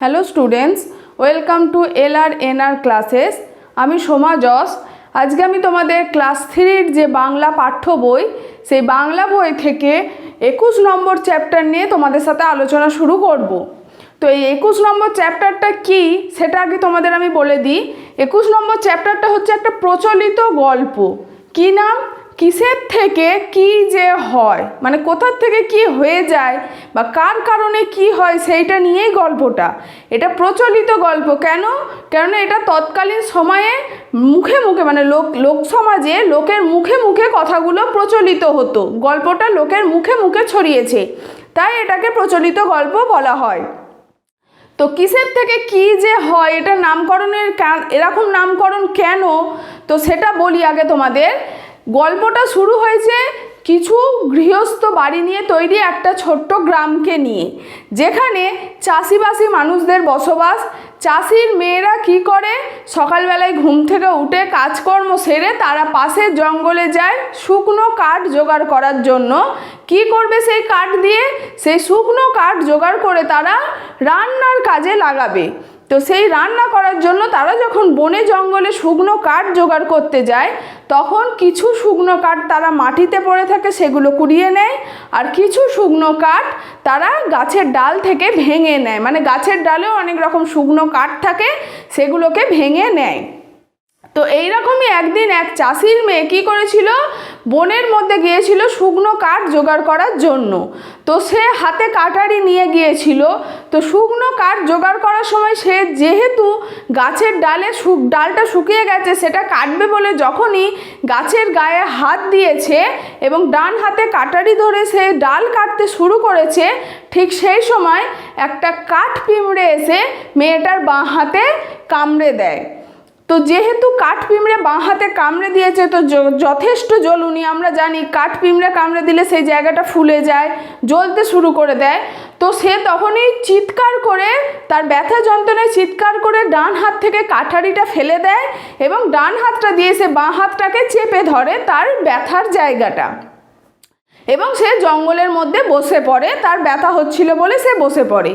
Hello students welcome to L R N R classes আমি সোমা যশ আজকে আমি তোমাদের ক্লাস থ্রির যে বাংলা পাঠ্য বই, সেই বাংলা বই থেকে একুশ নম্বর চ্যাপ্টার নিয়ে তোমাদের সাথে আলোচনা শুরু করব। তো এই একুশ নম্বর চ্যাপ্টারটা কি, সেটা আগে তোমাদের আমি বলে দিই। একুশ নম্বর চ্যাপ্টারটা হচ্ছে একটা প্রচলিত গল্প। কি নাম? কিসের থেকে কি যে হয়? মানে কোথার থেকে কি হয়ে যায়? বা কার কারণে কি হয়? সেইটা নিয়েই গল্পটা। এটা প্রচলিত গল্প। কেন? কেননা এটা তৎকালীন সময়ে মুখে মুখে মানে লোক লোক সমাজে লোকের মুখে মুখে কথাগুলো প্রচলিত হতো। গল্পটা লোকের মুখে মুখে ছড়িয়েছে। তাই এটাকে প্রচলিত গল্প বলা হয়। তো কিসের থেকে কি যে হয়? এটা নামকরণের এরকম নামকরণ কেন? তো সেটা বলি আগে তোমাদের। গল্পটা শুরু হয়েছে কিছু গৃহস্থ বাড়ি নিয়ে তৈরি একটা ছোট্ট গ্রামকে নিয়ে, যেখানে চাষিবাসী মানুষদের বসবাস। চাষির মেয়েরা কি করে? সকালবেলায় ঘুম থেকে উঠে কাজকর্ম সেরে তারা পাশের জঙ্গলে যায় শুকনো কাঠ জোগাড় করার জন্য। কি করবে সেই কাঠ দিয়ে? সেই শুকনো কাঠ জোগাড় করে তারা রান্নার কাজে লাগাবে। তো সেই রান্না করার জন্য তারা যখন বনে জঙ্গলে শুকনো কাঠ জোগাড় করতে যায়, তখন কিছু শুকনো কাঠ তারা মাটিতে পড়ে থাকে, সেগুলো কুড়িয়ে নেয়। আর কিছু শুকনো কাঠ তারা গাছের ডাল থেকে ভেঙে নেয়। মানে গাছের ডালেও অনেক রকম শুকনো কাঠ থাকে, সেগুলোকে ভেঙে নেয়। তো এইরকমই একদিন এক চাষির মেয়ে কী করেছিল? বনের মধ্যে গিয়েছিল শুকনো কাঠ জোগাড় করার জন্য। তো সে হাতে কাটারি নিয়ে গিয়েছিল। তো শুকনো কাঠ জোগাড় করার সময় সে যেহেতু গাছের ডালে ডালটা শুকিয়ে গেছে, সেটা কাটবে বলে যখনই গাছের গায়ে হাত দিয়েছে এবং ডান হাতে কাটারি ধরে সে ডাল কাটতে শুরু করেছে, ঠিক সেই সময় একটা কাঠ পিঁমড়ে এসে মেয়েটার বাঁ হাতে কামড়ে দেয়। তো যেহেতু কাঠ পিঁমড়ে বাঁ হাতে কামড়ে দিয়েছে, তো যথেষ্ট জ্বলুনি আমরা জানি কাঠ পিঁমড়ে কামড়ে দিলে সেই জায়গাটা ফুলে যায়, জ্বলতে শুরু করে দেয়। তো সে তখনই চিৎকার করে, তার ব্যথা যন্ত্রণায় চিৎকার করে ডান হাত থেকে কাঠারিটা ফেলে দেয় এবং ডান হাতটা দিয়ে সে বাঁ হাতটাকে চেপে ধরে তার ব্যথার জায়গাটা। এবং সে জঙ্গলের মধ্যে বসে পড়ে, তার ব্যথা হচ্ছিল বলে সে বসে পড়ে।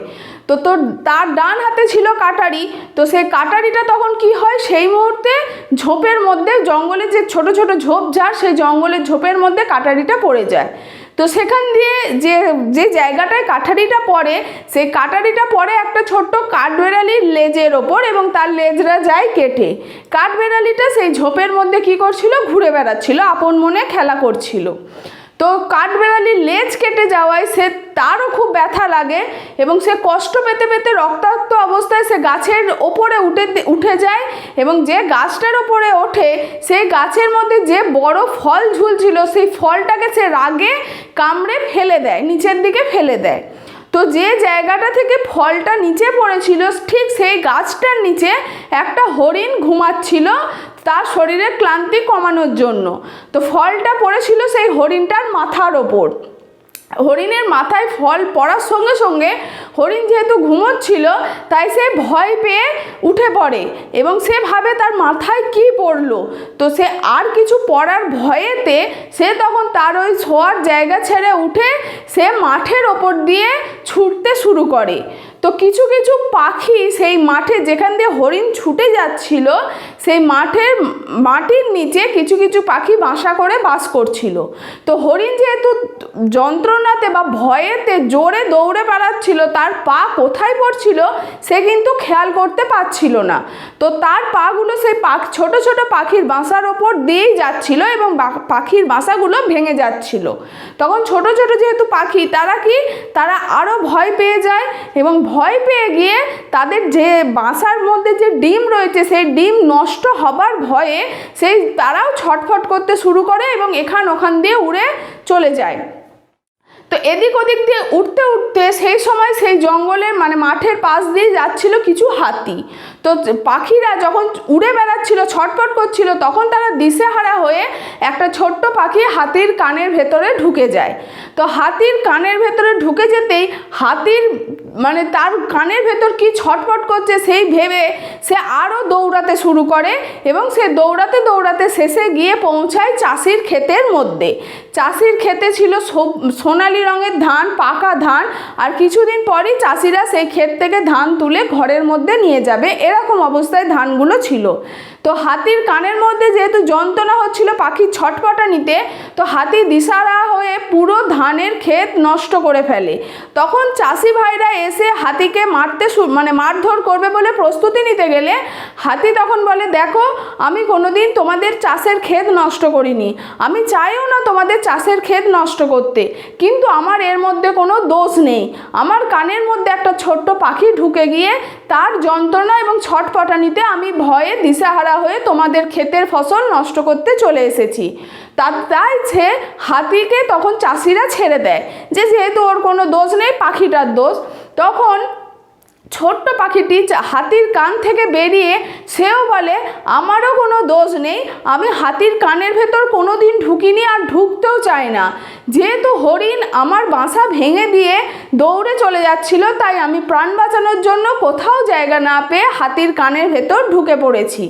তো তোর তার ডান হাতে ছিল কাটারি, তো সেই কাটারিটা তখন কি হয়? সেই মুহূর্তে ঝোপের মধ্যে জঙ্গলে যে ছোট ছোট ঝোপ ঝাড় সেই জঙ্গলের ঝোপের মধ্যে কাটারিটা পড়ে যায়। তো সেখান দিয়ে যে যে জায়গাটায় কাঠারিটা পড়ে সেই কাটারিটা পড়ে একটা ছোট্ট কাঠবেড়ালির লেজের ওপর এবং তার লেজরা যায় কেটে। কাঠবেড়ালিটা সেই ঝোপের মধ্যে কি করছিল? ঘুরে বেড়াচ্ছিল, আপন মনে খেলা করছিল। তো কাঠবেড়ালির লেজ কেটে যাওয়ায় সে তারও খুব ব্যথা লাগে এবং সে কষ্ট পেতে পেতে রক্তাক্ত অবস্থায় সে গাছের ওপরে উঠে উঠে যায় এবং যে গাছটার ওপরে ওঠে, সেই গাছের মধ্যে যে বড় ফল ঝুলছিল, সেই ফলটাকে সে রাগে কামড়ে ফেলে দেয়, নিচের দিকে ফেলে দেয়। তো যে জায়গাটা থেকে ফলটা নিচে পড়েছিল, ঠিক সেই গাছটার নিচে একটা হরিণ ঘুমাচ্ছিল তার শরীরের ক্লান্তি কমানোর জন্য। তো ফলটা পড়েছিল সেই হরিণটার মাথার ওপর। হরিণের মাথায় ফল পড়ার সঙ্গে সঙ্গে হরিণ যেহেতু ঘুমোচ্ছিল, তাই সে ভয় পেয়ে উঠে পড়ে এবং সে ভাবে তার মাথায় কি পড়ল। তো সে আর কিছু পড়ার ভয়েতে সে তখন তার ওই শোয়ার জায়গা ছেড়ে উঠে সে মাঠের ওপর দিয়ে ছুটতে শুরু করে। তো কিছু কিছু পাখি সেই মাঠে যেখান দিয়ে হরিণ ছুটে যাচ্ছিল সেই মাঠের, মাটির নিচে কিছু কিছু পাখি বাসা করে বাস করছিল। তো হরিণ যেহেতু যন্ত্রণাতে বা ভয়েতে জোরে দৌড়ে বেড়াচ্ছিল, তার পা কোথায় পড়ছিল সে কিন্তু খেয়াল করতে পারছিল না। তো তার পাগুলো সেই পাখ, ছোট ছোট পাখির বাসার ওপর দিয়েই যাচ্ছিল এবং পাখির বাসাগুলো ভেঙে যাচ্ছিল। তখন ছোট ছোট যেহেতু পাখি, তারা কি? তারা আরও ভয় পেয়ে যায় এবং ভয় পেয়ে গিয়ে তাদের যে বাসার মধ্যে যে ডিম রয়েছে, সেই ডিম নষ্ট হবার ভয়ে সেই তারাও ছটফট করতে শুরু করে এবং এখান ওখান দিয়ে উড়ে চলে যায়। তো এদিক ওদিক দিয়ে উঠতে উঠতে সেই সময় সেই জঙ্গলের মানে মাঠের পাশ দিয়ে যাচ্ছিল কিছু হাতি। তো পাখিরা যখন উড়ে বেড়াচ্ছিল, ছটফট করছিল, তখন তারা দিশেহারা হয়ে একটা ছোট্ট পাখি হাতির কানের ভেতরে ঢুকে যায়। তো হাতির কানের ভেতরে ঢুকে যেতেই হাতির মানে তার কানের ভেতর কি ছটফট করছে সেই ভেবে সে আরও দৌড়াতে শুরু করে এবং সে দৌড়াতে দৌড়াতে শেষে গিয়ে পৌঁছায় চাষির ক্ষেতের মধ্যে। চাষির ক্ষেতে ছিল সোনালি রঙের ধান, পাকা ধান, আর কিছুদিন পরই চাষিরা সেই ক্ষেত থেকে ধান তুলে ঘরের মধ্যে নিয়ে যাবে। এরকম অবস্থায় ধানগুলো ছিল। তো হাতির কানের মধ্যে যেহেতু যন্ত্রণা হচ্ছিল পাখির ছটপটা নিতে তো হাতি দিশারা হয়ে পুরো ধানের ক্ষেত নষ্ট করে ফেলে। তখন চাষি ভাইরা এসে হাতিকে মারতে মানে মারধর করবে বলে প্রস্তুতি নিতে গেলে হাতি তখন বলে, দেখো, আমি কোনোদিন তোমাদের চাষের ক্ষেত নষ্ট করিনি। আমি চাইও না তোমাদের চাষের ক্ষেত নষ্ট করতে। কিন্তু আমার এর মধ্যে কোনো দোষ নেই। আমার কানের মধ্যে একটা ছোট্ট পাখি ঢুকে গিয়ে তার যন্ত্রণা এবং ছটফটানিতে আমি ভয়ে দিশাহারা হয়ে তোমাদের ক্ষেতের ফসল নষ্ট করতে চলে এসেছি। তাই সে হাতিকে তখন চাষিরা ছেড়ে দেয় যে যেহেতু ওর কোনো দোষ নেই, পাখিটার দোষ। তখন ছোট্ট পাখিটি হাতির কান থেকে বেরিয়ে সেও বলে, আমারও কোনো দোষ নেই। আমি হাতির কানের ভেতর কোনো দিন ঢুকিনি আর ঢুকতেও চাই না। যেহেতু হরিণ আমার বাসা ভেঙে দিয়ে দৌড়ে চলে যাচ্ছিল, তাই আমি প্রাণ বাঁচানোর জন্য কোথাও জায়গা না পেয়ে হাতির কানের ভেতর ঢুকে পড়েছি।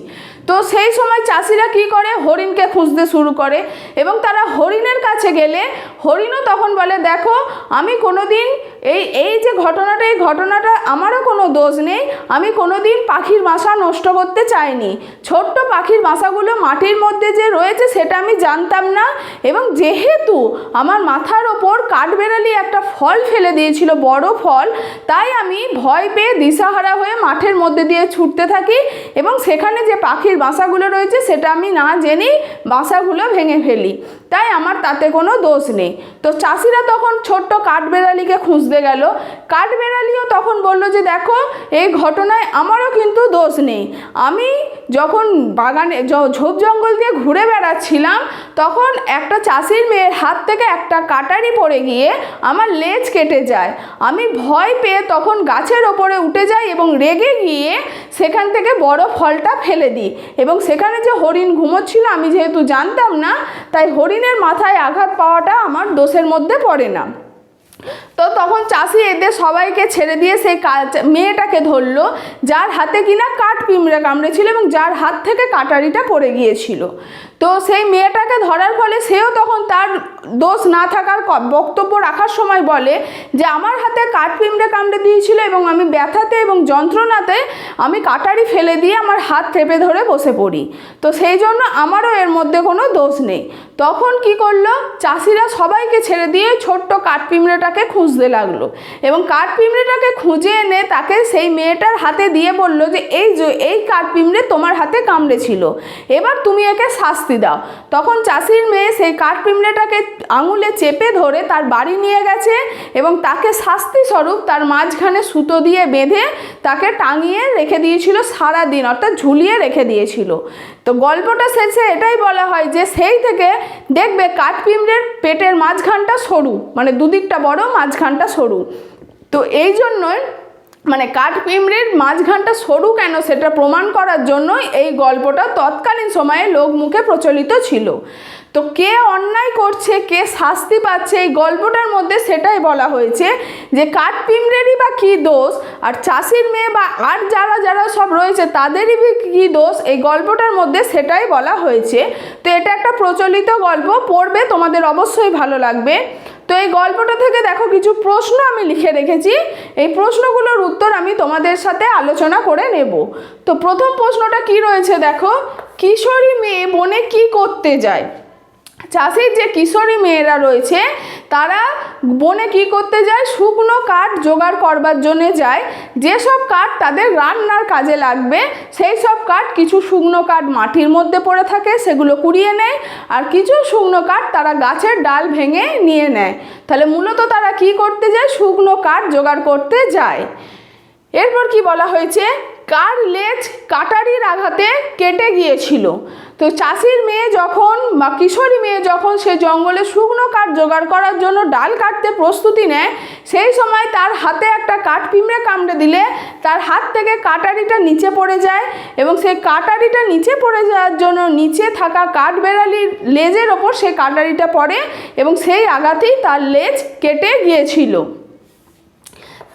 তো সেই সময় চাষিরা কি করে? হরিণকে খুঁজতে শুরু করে এবং তারা হরিণের কাছে গেলে হরিণও তখন বলে, দেখো, আমি কোনো দিন এই এই যে ঘটনাটা, এই ঘটনাটা আমারও কোনো দোষ নেই। আমি কোনো দিন পাখির বাসা নষ্ট করতে চাইনি। ছোট্ট পাখির বাসাগুলো মাটির মধ্যে যে রয়েছে, সেটা আমি জানতাম না। এবং যেহেতু আমার মাথার ওপর কাঠবেড়ালি একটা ফল ফেলে দিয়েছিল, বড় ফল, তাই আমি ভয় পেয়ে দিশাহারা হয়ে মাঠের মধ্যে দিয়ে ছুটতে থাকি এবং সেখানে যে পাখির বাসাগুলো রয়েছে, সেটা আমি না জেনেই বাসাগুলো ভেঙে ফেলি। তাই আমার তাতে কোনো দোষ নেই। তো চাষিরা তখন ছোট্ট কাঠবেড়ালিকে খুঁজতে গেল। কাঠবেড়ালিও তখন বলল যে, দেখো, এই ঘটনায় আমারও কিন্তু দোষ নেই। আমি যখন বাগানে ঝোপ জঙ্গল দিয়ে ঘুরে বেড়াচ্ছিলাম, তখন একটা চাষির মেয়ের হাত থেকে একটা কাটারি পড়ে গিয়ে আমার লেজ কেটে যায়। আমি ভয় পেয়ে তখন গাছের ওপরে উঠে যাই এবং রেগে গিয়ে সেখান থেকে বড় ফলটা ফেলে দিই। এবং সেখানে যে হরিণ ঘুমোচ্ছিল, আমি যেহেতু জানতাম না, তাই হরিণের মাথায় আঘাত পাওয়াটা আমার দোষের মধ্যে পড়ে না। তো তখন চাষি এদের সবাইকে ছেড়ে দিয়ে সেই মেয়েটাকে ধরলো, যার হাতে কিনা কাঠ পিঁমড়ে কামড়েছিল এবং যার হাত থেকে কাটারিটা পড়ে গিয়েছিল। তো সেই মেয়েটাকে ধরার ফলে সেও তখন তার দোষ না থাকার বক্তব্য রাখার সময় বলে যে, আমার হাতে কাঠ পিঁমড়ে কামড়ে দিয়েছিল এবং আমি ব্যথাতে এবং যন্ত্রণাতে আমি কাটারি ফেলে দিয়ে আমার হাত চেপে ধরে বসে পড়ি। তো সেই জন্য আমারও এর মধ্যে কোনো দোষ নেই। তখন কি করল? চাষিরা সবাইকে ছেড়ে দিয়ে ছোট্ট কাঠ পিঁমড়েটাকে খুঁজতে লাগল এবং কাঠ পিঁমড়েটাকে খুঁজে এনে তাকে সেই মেয়েটার হাতে দিয়ে বলল যে, এই এই কাঠ পিঁমড়ে তোমার হাতে কামড়েছিল। এবার তুমি একে শাস্তি দাও। তখন চাষির মেয়ে সেই কাঠ পিঁমড়েটাকে আঙুলে চেপে ধরে তার বাড়ি নিয়ে গেছে এবং তাকে শাস্তি স্বরূপ তার মাঝখানে সুতো দিয়ে বেঁধে তাকে টাঙিয়ে রেখে দিয়েছিল সারা দিন অর্থাৎ ঝুলিয়ে রেখে দিয়েছিল। তো গল্পটা শেষে এটাই বলা হয় যে সেই থেকে দেখবে কাঠপিমড়ের পেটের মাঝখানটা সরু মানে দুদিকটা বড়, মাঝখানটা সরু। তো এই জন্যই মানে কাঠপিমড়ের মাঝখানটা সরু কেন সেটা প্রমাণ করার জন্যই এই গল্পটা তৎকালীন সময়ে লোক মুখে প্রচলিত ছিল। তো কে অন্যায় করছে, কে শাস্তি পাচ্ছে, এই গল্পটার মধ্যে সেটাই বলা হয়েছে যে কাঠ পিঁমড়েরই বা কী দোষ, আর চাষির মেয়ে বা আর যারা যারা সব রয়েছে তাদেরই কী দোষ, এই গল্পটার মধ্যে সেটাই বলা হয়েছে। তো এটা একটা প্রচলিত গল্প, পড়বে, তোমাদের অবশ্যই ভালো লাগবে। তো এই গল্পটা থেকে দেখো কিছু প্রশ্ন আমি লিখে রেখেছি। এই প্রশ্নগুলোর উত্তর আমি তোমাদের সাথে আলোচনা করে নেব। তো প্রথম প্রশ্নটা কি রয়েছে দেখো? কিশোরী মেয়ে বনে কি করতে যায়? চাষের যে কিশোরী মেয়েরা রয়েছে তারা বনে কি করতে যায়? শুকনো কাঠ জোগাড় করবার জন্যে যায়। যেসব কাঠ তাদের রান্নার কাজে লাগবে সেই সব কাঠ কিছু শুকনো কাঠ মাটির মধ্যে পড়ে থাকে, সেগুলো কুড়িয়ে নেয়। আর কিছু শুকনো কাঠ তারা গাছের ডাল ভেঙে নিয়ে নেয়। তাহলে মূলত তারা কি করতে যায়? শুকনো কাঠ জোগাড় করতে যায়। এরপর কি বলা হয়েছে? কার লেজ কাটারির আঘাতে কেটে গিয়েছিল। তো চাষির মেয়ে যখন বা কিশোরী মেয়ে যখন সে জঙ্গলে শুকনো কাঠ জোগাড় করার জন্য ডাল কাটতে প্রস্তুতি নেয়, সেই সময় তার হাতে একটা কাঠ পিঁমড়ে কামড়ে দিলে তার হাত থেকে কাটারিটা নিচে পড়ে যায় এবং সেই কাটারিটা নিচে পড়ে যাওয়ার জন্য নিচে থাকা কাঠ বেড়ালির লেজের ওপর সেই কাটারিটা পড়ে এবং সেই আঘাতেই তার লেজ কেটে গিয়েছিল।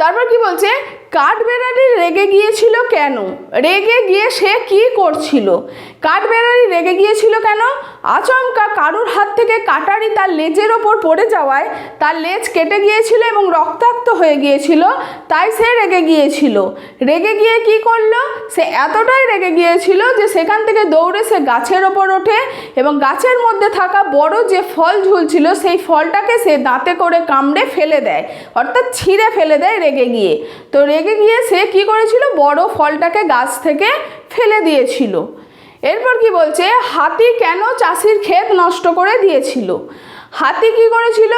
তারপর কি বলছে? কাঠবেড়ালি রেগে গিয়েছিল কেন? রেগে গিয়ে সে কি করছিল? কাঠবেড়ালি রেগে গিয়েছিল কেন? আচমকা কারুর হাত থেকে কাটারি তার লেজের ওপর পড়ে যাওয়ায় তার লেজ কেটে গিয়েছিল এবং রক্তাক্ত হয়ে গিয়েছিল, তাই সে রেগে গিয়েছিল। রেগে গিয়ে কি করল? সে এতটাই রেগে গিয়েছিল যে সেখান থেকে দৌড়ে সে গাছের ওপর ওঠে এবং গাছের মধ্যে থাকা বড় যে ফল ঝুলছিল, সেই ফলটাকে সে দাঁতে করে কামড়ে ফেলে দেয়, অর্থাৎ ছিঁড়ে ফেলে দেয় রেগে গিয়ে। তো রেগে গিয়ে সে কি করেছিল? বড় ফলটাকে গাছ থেকে ফেলে দিয়েছিল। এরপর কি বলছে? হাতি কেন চাষির ক্ষেত নষ্ট করে দিয়েছিল? হাতি কি করেছিল?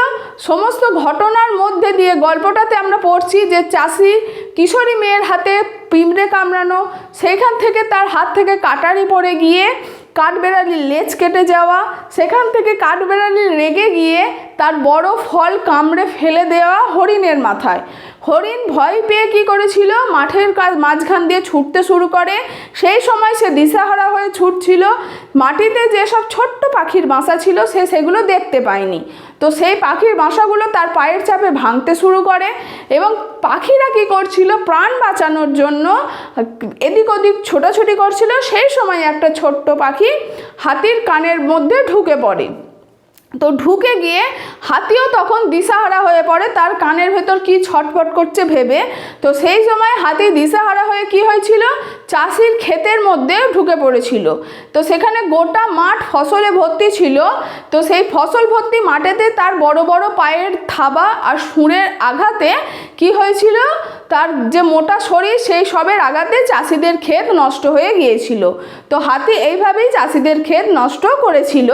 সমস্ত ঘটনার মধ্যে দিয়ে গল্পটাতে আমরা পড়ছি যে চাষি কিশোরী মেয়ের হাতে পিঁমড়ে কামড়ানো সেইখান থেকে তার হাত থেকে কাটারি পড়ে গিয়ে কাঠবেড়ালির লেজ কেটে যাওয়া, সেখান থেকে কাঠবেড়ালি রেগে গিয়ে তার বড় ফল কামড়ে ফেলে দেওয়া হরিণের মাথায়। হরিণ ভয় পেয়ে কি করেছিল? মাঠের মাঝখান দিয়ে ছুটতে শুরু করে। সেই সময় সে দিশাহারা হয়ে ছুটছিল। মাটিতে যেসব ছোট্ট পাখির বাসা ছিল, সে সেগুলো দেখতে পায়নি। তো সেই পাখির বাসাগুলো তার পায়ের চাপে ভাঙতে শুরু করে এবং পাখিরা কি করছিল? প্রাণ বাঁচানোর জন্য এদিক ওদিক ছোটাছুটি করছিল। সেই সময় একটা ছোট্ট পাখি হাতির কানের মধ্যে ঢুকে পড়ে। তো ঢুকে গিয়ে হাতিও তখন দিশাহারা হয়ে পড়ে, তার কানের ভেতর কি ছটফট করছে ভেবে। তো সেই সময় হাতি দিশাহারা হয়ে কি হয়েছিল? চাষির ক্ষেতের মধ্যে ঢুকে পড়েছিল। তো সেখানে গোটা মাঠ ফসলে ভর্তি ছিল। তো সেই ফসল ভর্তি মাঠেতে তার বড় বড় পায়ের থাবা আর সুঁড়ের আঘাতে কি হয়েছিল? তার যে মোটা শরীর, সেই সবের আঘাতে চাষিদের ক্ষেত নষ্ট হয়ে গিয়েছিল। তো হাতি এইভাবেই চাষিদের ক্ষেত নষ্ট করেছিল।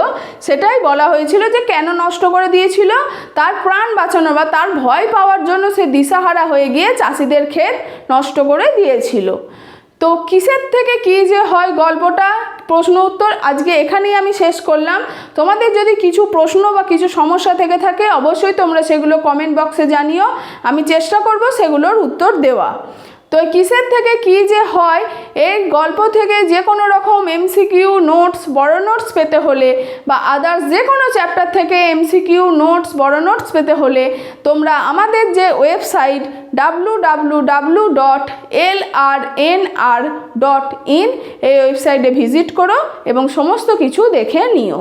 সেটাই বলা হয়েছিল যে কেন নষ্ট করে দিয়েছিল? তার প্রাণ বাঁচানো বা তার ভয় পাওয়ার জন্য সে দিশাহারা হয়ে গিয়ে চাষিদের ক্ষেত নষ্ট করে দিয়েছিল। তো কিসের থেকে কি যে হয় গল্পটা? প্রশ্ন উত্তর আজকে এখানেই আমি শেষ করলাম। তোমাদের যদি কিছু প্রশ্ন বা কিছু সমস্যা থেকে থাকে, অবশ্যই তোমরা সেগুলো কমেন্ট বক্সে জানিও। আমি চেষ্টা করব সেগুলোর উত্তর দেওয়া। তো কিসের থেকে কি যে হয়? এই গল্প থেকে যে কোনো রকম এমসিকিউ নোটস বড় নোটস পেতে হলে বা আদার্স যে কোনো চ্যাপ্টার থেকে এমসিকিউ নোটস বড় নোটস পেতে হলে তোমরা আমাদের যে website W W W dot L R N R dot in এই ওয়েবসাইটে ভিজিট করো এবং সমস্ত কিছু দেখে নিও।